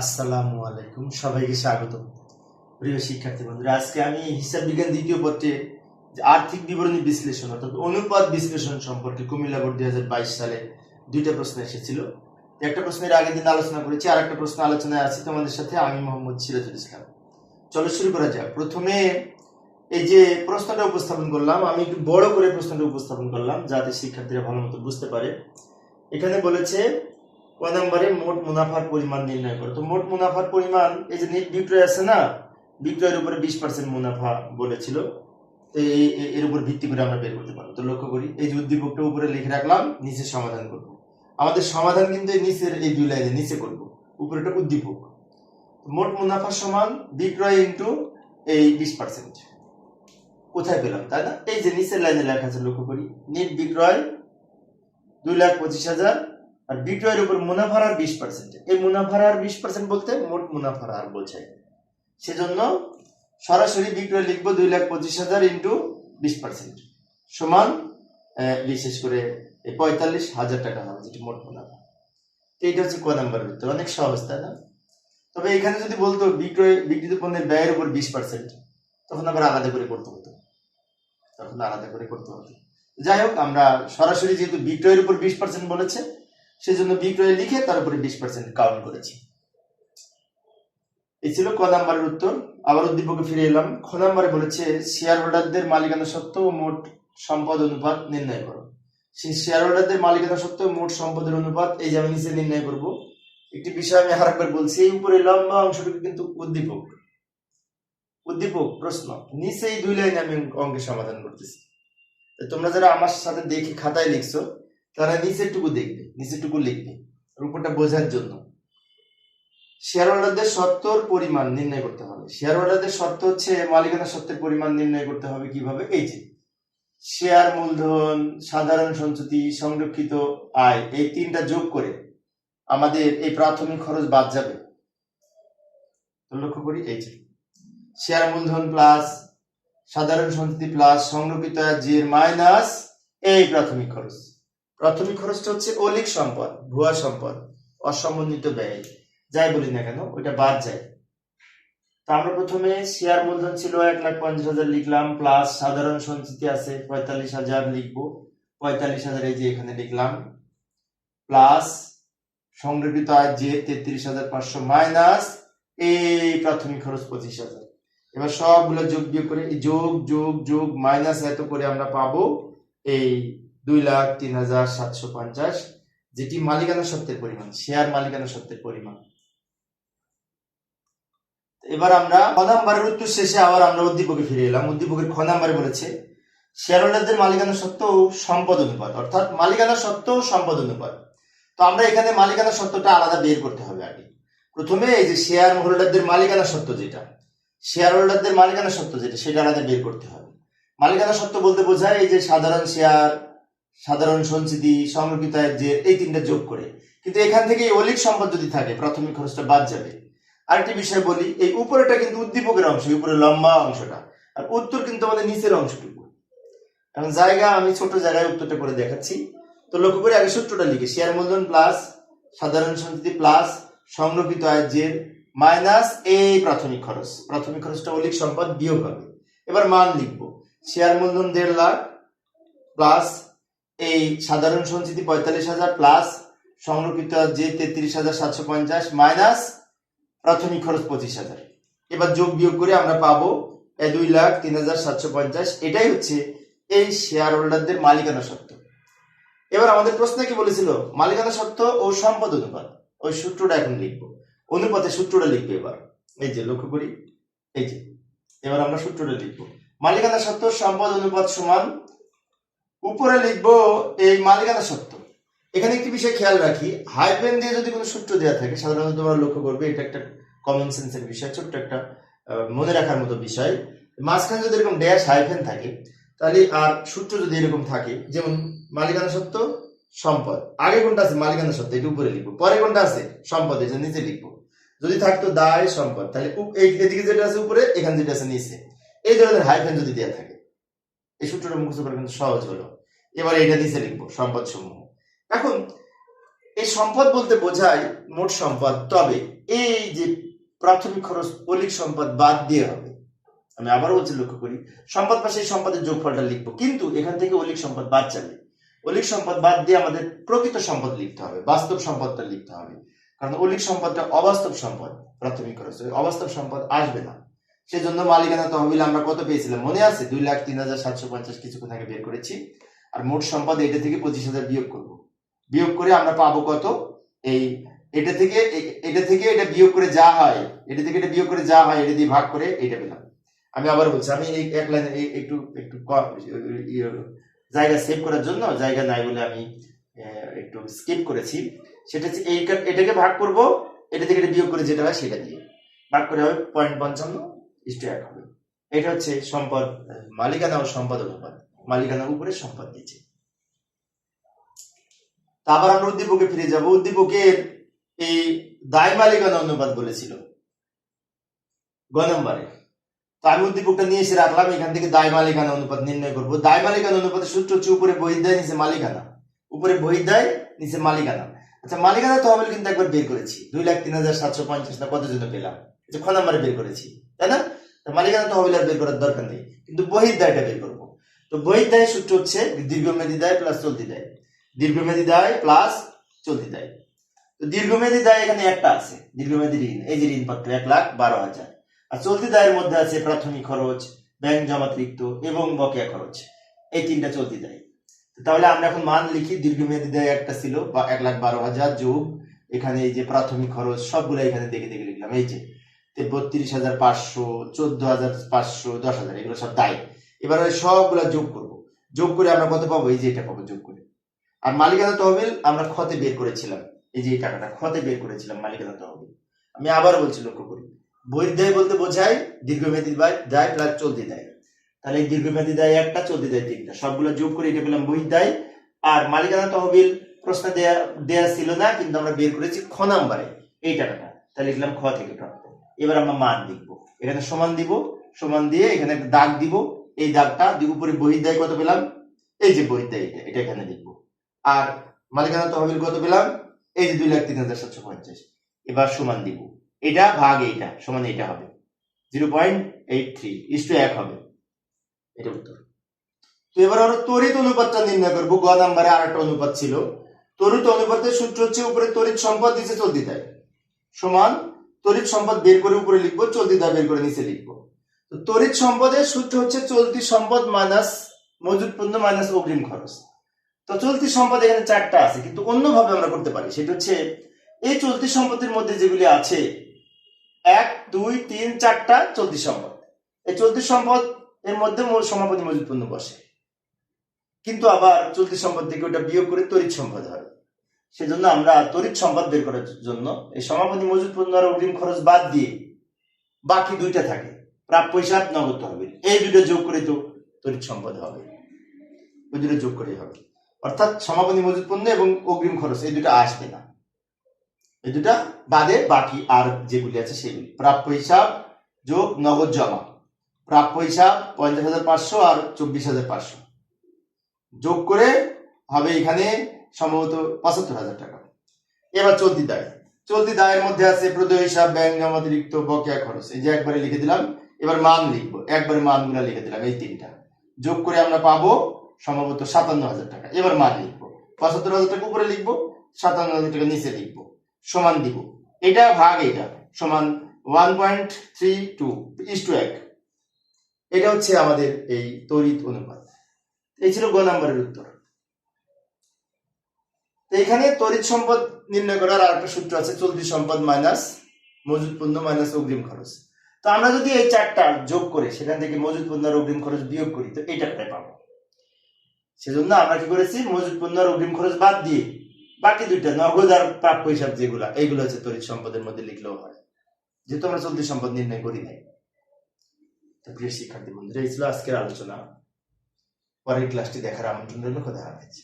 আসসালামু আলাইকুম, সবাইকে স্বাগত প্রিয় শিক্ষার্থী বন্ধুরা, আজকে আমি হিসাব বিজ্ঞান দ্বিতীয় পত্রে আর্থিক বিবরণী বিশ্লেষণ অর্থাৎ অনুপাত বিশ্লেষণ সম্পর্কে কুমিল্লা বোর্ড দুই হাজার বাইশ সালে দুইটা প্রশ্ন এসেছিল। একটা প্রশ্নের আগের দিন আলোচনা করেছি, আর একটা প্রশ্ন আলোচনায় আছে তোমাদের সাথে, আমি মোহাম্মদ সিরাজুল ইসলাম। চলো শুরু করা যাক। প্রথমে এই যে প্রশ্নটা উপস্থাপন করলাম, আমি একটু বড় করে প্রশ্নটা উপস্থাপন করলাম, যাতে শিক্ষার্থীরা ভালো মতো বুঝতে পারে। এখানে বলেছে ক নম্বরে মোট মুনাফার পরিমাণ নির্ণয় করো। তো মোট মুনাফার পরিমাণ এই যে নেট বিক্রয় আছে না, বিক্রয়ের উপরে বিশ পার্সেন্ট মুনাফা বলেছিল। এর উপর ভিত্তি করে আমরা বের করতে পারব। তো লক্ষ্য করি, এই যে উদ্দীপকটা উপরে লিখে রাখলাম, নিচে সমাধান করব। আমাদের সমাধান কিন্তু এই নিচের, এই দুই লাইনে নিচে করব। উপরেটা উদ্দীপক। মোট মুনাফা সমান বিক্রয় ইন্টু এই বিশ পার্সেন্ট কোথায় পেলাম, তাই না? এই যে নিচের লাইনে লেখা আছে, লক্ষ্য করি, নেট বিক্রয় দুই লাখ পঁচিশ হাজার আর বিক্রয়ের উপর মুনাফার আর বিশ পার্সেন্ট এই মুনাফার আর বিশ পার্সেন্ট বলতে মোট মুনাফার আর বোঝায়। সেজন্য সরাসরি বিক্রয় লিখব দুই লাখ পঁচিশ হাজার ইন্টু বিশ পার্সেন্ট সমান বিশেষ করে এই পঁয়তাল্লিশ হাজার টাকা হবে, যেটি মোট মুনাফা। এইটা হচ্ছে ক নাম্বারের উত্তর। অনেক সহজ, তাই না? তবে এখানে যদি বলতো বিক্রয়, বিক্রিত পণ্যের ব্যয়ের উপর বিশ পার্সেন্ট তখন আবার আলাদা করে করতে হতো। তখন আলাদা করে করতে হতো। যাই হোক, আমরা সরাসরি যেহেতু বিক্রয়ের উপর বিশ পার্সেন্ট বলেছে সেজন্য বিক্রয় লিখে তার উপরে বিশ পার্সেন্ট কাউন্ট করেছি। এই ছিল ক নাম্বারের উত্তর। আবার উদ্দীপকে ফিরে এলাম। খ নাম্বারে বলেছে শেয়ার হোল্ডারদের মালিকানা সত্ত্ব ও মোট সম্পদ অনুপাত নির্ণয় করো। সেই শেয়ার হোল্ডারদের মালিকানা সত্ত্বেও মোট সম্পদের অনুপাত এই যে আমি নিচে নির্ণয় করব, একটি বিষয় আমি আর একবার বলছি, এই উপরে লম্বা অংশটুকু কিন্তু উদ্দীপক। উদ্দীপক, প্রশ্ন, নিচে এই দুই লাইনে আমি অঙ্কের সমাধান করতেছি। তোমরা যারা আমার সাথে দেখে খাতায় লিখছো তারা নিচেরটুকু দেখবে, নিচেরটুকু লিখবে আর উপরটা বোঝার জন্য। শেয়ার হোল্ডারদের সত্তর পরিমাণ নির্ণয় করতে হবে। শেয়ার হোল্ডারদের শর্ত হচ্ছে মালিকানা সত্ত্বের পরিমাণ নির্ণয় করতে হবে কীভাবে? এই যে শেয়ার মূলধন, সাধারণ সঞ্চিতি, সংরক্ষিত আয়, এই তিনটা যোগ করে আমাদের এই প্রাথমিক খরচ বাদ যাবে। লক্ষ্য করি, এই যে শেয়ার মূলধন প্লাস সাধারণ সঞ্চিতি প্লাস সংরক্ষিত আয় জির মাইনাস এই প্রাথমিক খরচ। প্রাথমিক খরচটা হচ্ছে অলিক সম্পদ, ভুয়া সম্পদ অসমন্বিত ব্যয়। যাই বলি না কেন, ওইটা বাদ যায়। তো আমরা প্রথমে শেয়ার মূলধন ছিল এক লাখ পঞ্চাশ হাজার লিখলাম প্লাস সাধারণ সঞ্চিতি আছে পঁয়তাল্লিশ হাজার লিখব। পঁয়তাল্লিশ হাজার এই যে এখানে লিখলাম প্লাস সংরক্ষিত আয় যে তেত্রিশ হাজার পাঁচশো মাইনাস এই প্রাথমিক খরচ পঁচিশ হাজার। এবার সবগুলো যোগ বিয়োগ করে যোগ যোগ যোগ মাইনাস এত করে আমরা পাবো এই দুই লাখ তিন হাজার সাতশো পঞ্চাশ, যেটি মালিকানা সত্ত্বের পরিমাণ শেয়ার মালিকানা সত্ত্বের পরিমাণ। এবার আমরা খ নাম্বারের উত্তর শেষে আবার আমরা উদ্দীপকে ফিরে এলাম। উদ্দীপকের খ নাম্বারে বলেছে শেয়ার হোল্ডারদের মালিকানা সত্ত্ব ও সম্পদ অনুপাত অর্থাৎ মালিকানা সত্ত্ব ও সম্পদ অনুপাত। তো আমরা এখানে মালিকানা সত্ত্বটা আলাদা বের করতে হবে আগে। প্রথমে এই যে শেয়ার হোল্ডারদের মালিকানা সত্ত্ব যেটা শেয়ার হোল্ডারদের মালিকানা সত্ত্ব যেটা, সেটা আলাদা বের করতে হবে। মালিকানা সত্ত্ব বলতে বোঝায় এই যে সাধারণ শেয়ার সাধারণ সঞ্চিতি সংরক্ষিত আয়ের যে এই তিনটা যোগ করে। কিন্তু এখান থেকে অলিক সম্পদ যদি থাকে, প্রাথমিক খরচটা বাদ যাবে। আরেকটি বিষয় বলি, এই উপরেটা কিন্তু উদ্দীপকের অংশ উপরে লম্বা অংশটা। আর উত্তর কিন্তু আমাদের নিচের অংশটুকু। এখন জায়গা, আমি ছোট জায়গায় উত্তরটা করে দেখাচ্ছি। তো লক্ষ্য করে আগে সূত্রটা লিখে। শেয়ার মূলধন প্লাস সাধারণ সঞ্চিতি প্লাস সংরক্ষিত আয়ের জের মাইনাস এই প্রাথমিক খরচ। প্রাথমিক খরচটা অলিক সম্পদ বিয়োগ হবে। এবার মান লিখব। শেয়ার মূলধন দেড় লাখ প্লাস এই সাধারণ সঞ্চিতি পঁয়তাল্লিশ হাজার প্লাস সংরক্ষিত যে তেত্রিশ হাজার সাতশো পঞ্চাশ মাইনাস প্রাথমিক খরচ পঁচিশ হাজার। এবার যোগ বিয়োগ করে আমরা পাবো দুই লাখ তিন হাজার সাতশো পঞ্চাশ। এটাই হচ্ছে এই শেয়ার হোল্ডারদের মালিকানা সত্ত্ব এবার আমাদের প্রশ্নে কি বলেছিল? মালিকানা সত্ত্ব ও সম্পদ অনুপাত। ওই সূত্রটা এখন লিখব। অনুপাতের সূত্রটা লিখব এবার। এই যে লক্ষ্য করি। এই যে, এবার আমরা সূত্রটা লিখব। মালিকানা সত্ত্ব সম্পদ অনুপাত সমান উপরে লিখব এই মালিকানা সত্য। এখানে একটি বিষয় খেয়াল রাখি হাইপেন দিয়ে যদি কোনো সূত্র দেওয়া থাকে, সাধারণত তোমরা লক্ষ্য করবে, এটা একটা কমন সেন্সের বিষয়, ছোট্ট একটা মনে রাখার মতো বিষয়। মাঝখানে যদি এরকম ড্যাশ হাইফেন থাকে, তাহলে আর সূত্র যদি এরকম থাকে, যেমন মালিকানা সত্য, সম্পদ। আগে কোনটা আছে? মালিকানা সত্য, এটা উপরে লিখব। পরে কোনটা আছে? সম্পদ এটা নিচে লিখব। যদি থাকতো দায়, সম্পদ, তাহলে এদিকে যেটা আছে উপরে, এখানে যেটা আছে নিচে। এই ধরনের হাইফেন যদি দেওয়া থাকে এই সূত্রটা মুখস্থ করা কিন্তু সহজ হলো। এবার এটা নিচে লিখব সম্পদ সমূহ এখন, এই সম্পদ বলতে বোঝায় মোট সম্পদ, তবে এই যে প্রাথমিক খরচ, অলিক সম্পদ বাদ দিয়ে হবে। আমি আবারও বলছি, লক্ষ্য করি, সম্পদ বা সেই সম্পদের যোগফলটা লিখব। কিন্তু এখান থেকে অলিক সম্পদ বাদ যাবে অলিক সম্পদ বাদ দিয়ে আমাদের প্রকৃত সম্পদ লিখতে হবে, বাস্তব সম্পদটা লিখতে হবে। কারণ অলিক সম্পদটা অবাস্তব সম্পদ, প্রাথমিক খরচ। অবাস্তব সম্পদ আসবে না। সেজন্য মালিকানা তহবিল আমরা কত পেয়েছিলাম? মনে আছে? দুই লাখ তিন হাজার সাতশো পঞ্চাশ কিছুক্ষণ আগে বের করেছি। আর মোট সম্পদ এটা থেকে পঁচিশ হাজার বিয়োগ করব। বিয়োগ করে আমরা পাবো কত? এই এটা থেকে এটা থেকে এটা বিয়োগ করে যা হয়, এটা থেকে এটা বিয়োগ করে যা হয়, এটা দিয়ে ভাগ করে এটা পেলাম। আমি আবার বলছি, আমি এই এক লাইনে একটু একটু জায়গা সেভ করার জন্য, জায়গা নাই বলে আমি একটু স্কিপ করেছি। সেটা হচ্ছে এই এটাকে ভাগ করব, এটা থেকে এটা বিয়োগ করে যেটা হয় সেটা দিয়ে। ভাগ করে হবে পয়েন্ট পঞ্চান্ন। এক হবে। এটা হচ্ছে সম্পদ, মালিকানা ও সম্পদ অনুপাত মালিকানার উপরে সম্পদ দিচ্ছে তা আবার আমরা উদ্দীপকে ফিরে যাব। উদ্দীপকের এই দায় মালিকানা অনুপাত বলেছিল। গ নম্বরে। তো আমি উদ্দীপকটা নিয়ে এসে রাখলাম, এখান থেকে দায় মালিকানা অনুপাত নির্ণয় করব। দায় মালিকানা অনুপাতের সূত্র হচ্ছে উপরে বহির্দায় নিচে মালিকানা। উপরে বহির্দায় নিচে মালিকানা। আচ্ছা মালিকানা তহবিল কিন্তু একবার বের করেছি। দুই লাখ তিন হাজার সাতশো পঞ্চাশ না কত জন্য পেলাম? এটা খ নম্বরে বের করেছি, তাই না? মালিকানা তহবিল আর বের করার দরকার নেই, কিন্তু বহির দায়টা বের করব। তো বহির্দায় সূত্র হচ্ছে দীর্ঘমেয়াদী দায় প্লাস চলতি দায়। দীর্ঘমেয়াদী দায় প্লাস চলতি দায়। তো দীর্ঘমেয়াদী দায় এখানে একটা আছে, দীর্ঘমেয়াদী ঋণ। এই যে ঋণপত্র এক লাখ বারো হাজার। আর চলতি দায়ের মধ্যে আছে প্রাথমিক খরচ, ব্যাংক জমাতিরিক্ত এবং বকেয়া খরচ। এই তিনটা চলতি দায়। তাহলে আমরা এখন মান লিখি, দীর্ঘমেয়াদী দায় একটা ছিল, বা এক লাখ বারো হাজার যোগ এখানে এই যে প্রাথমিক খরচ সবগুলো এখানে দেখে দেখে লিখলাম। এই যে বত্রিশ হাজার পাঁচশো, চোদ্দ হাজার পাঁচশো, দশ হাজার, এগুলো সব দায়। এবার ওই সবগুলা যোগ করব। যোগ করে আমরা কত পাবো? এই যে এটা পাবো যোগ করে। আর মালিকানা তহবিল আমরা খতে বের করেছিলাম। এই যে এই টাকাটা খতে বের করেছিলাম মালিকানা তহবিল। আমি আবার বলছি, লক্ষ্য করি বৈধ্যায় বলতে বোঝায় দীর্ঘমেয়াদী দায় দায় প্লাস চলতি দায়। তাহলে এই দীর্ঘমেয়াদী দায় একটা, চলতি দায় তিনটা। সবগুলো যোগ করে এটা পেলাম বৈধ্যায় আর মালিকানা তহবিল প্রশ্ন দেয়া দেয়া ছিল না, কিন্তু আমরা বের করেছি খ নাম্বারে। এই টাকাটা। তাহলে লিখলাম খ থেকে প্রাপ্ত এবার আমরা মান লিখব। এখানে সমান দিব, সমান দিয়ে এখানে একটা দাগ দিব। এই দাগটা দিয়ে উপরে বহির্দায় কত পেলাম? এই যে বহির্দায় এটা এটা এখানে লিখব। আর মালিকানা তহবিল কত পেলাম? এই যে দুই লাখ তিন হাজার সাতশো পঞ্চাশ। এবার সমান দিব। এটা ভাগ এইটা, সমান এটা হবে। Zero point eight three, is to এক হবে। এটা উত্তর। তো এবার আমরা তড়িৎ অনুপাতটা নির্ণয় করব। গ নাম্বারে আর একটা অনুপাত ছিল। তড়িৎ অনুপাতের সূত্র হচ্ছে উপরে তড়িৎ সম্পদ নিচে চলতি দেয়। সমান তড়িৎ সম্পদ বের করে উপরে লিখব, চলতি দায় বের করে নিচে লিখব। তো তড়িৎ সম্পদের সূত্র হচ্ছে চলতি সম্পদ মাইনাস মজুদ পণ্য মাইনাস অগ্রিম খরচ। তো চলতি সম্পদ এখানে চারটা আছে, কিন্তু অন্যভাবে আমরা করতে পারি। সেটা হচ্ছে, এই চলতি সম্পদের মধ্যে যেগুলি আছে, এক, দুই, তিন, চারটা চলতি সম্পদ। এই চলতি সম্পদ এর মধ্যে মূল সমাপনী মজুদ পণ্য বসে। কিন্তু আবার চলতি সম্পদ থেকে ওটা বিয়োগ করে তড়িৎ সম্পদ হয়। সেজন্য আমরা তড়িৎ সম্পদ বের করার জন্য এই সমাপনী মজুদ পণ্য আর অগ্রিম খরচ বাদ দিয়ে বাকি দুইটা থাকে। প্রাপ্য হিসাব, নগদ তহবিল। এই দুটো যোগ করে তো তড়িৎ সম্পদ হবে। ওই দুটো যোগ করেই হবে। অর্থাৎ সমাপনী মজুদ পণ্য এবং অগ্রিম খরচ, এই দুটো আসবে না। এই দুটা বাদে বাকি আর যেগুলি আছে সেগুলি। প্রাপ্য হিসাব, যোগ, নগদ জমা। প্রাপ্য হিসাব পঞ্চাশ হাজার পাঁচশো আর চব্বিশ হাজার পাঁচশো। যোগ করে হবে এখানে সম্ভবত পঁচাত্তর হাজার টাকা। এবার চলতি দায়। চলতি দায়ের মধ্যে আছে প্রদেয় হিসাব, ব্যাংক জমাতিরিক্ত বকেয়া খরচ। এই যে একবারে লিখে দিলাম, এবার মান লিখব। একবারে মানগুলো লিখে দিলাম, এই তিনটা। যোগ করে আমরা পাবো সম্ভবত সাতান্ন হাজার টাকা। এবার মান লিখব। পঁচাত্তর হাজার টাকা উপরে লিখব, সাতান্ন হাজার টাকা নিচে লিখব। সমান দিব। এটা ভাগ এটা সমান one point three two is to এক। এটা হচ্ছে আমাদের এই তড়িৎ অনুপাত। এই ছিল গ নম্বরের উত্তর। তো এখানে তড়িৎ সম্পদ নির্ণয় করার আর একটা সূত্র আছে, চলতি সম্পদ মাইনাস মজুদ পণ্য মাইনাস অগ্রিম খরচ। তো আমরা যদি এই চারটা যোগ করে, সেখান থেকে মজুদ পণ্য আর অগ্রিম খরচ বিয়োগ করি, তো এই টাকাটাই পাবো? সেজন্য আমরা কি করেছি, মজুদ পণ্য আর অগ্রিম খরচ বাদ দিয়ে বাকি দুইটা, নগদ আর প্রাপ্য হিসাব যেগুলা, এইগুলো হচ্ছে তড়িৎ সম্পদের মধ্যে লিখলেও হয়, যেহেতু আমরা চলতি সম্পদ নির্ণয় করি নাই। তো প্রিয় শিক্ষার্থী বন্ধুরা, এই ছিল আজকের আলোচনা। পরের ক্লাসটি দেখার আমন্ত্রণ রইল কথা হাফেজ।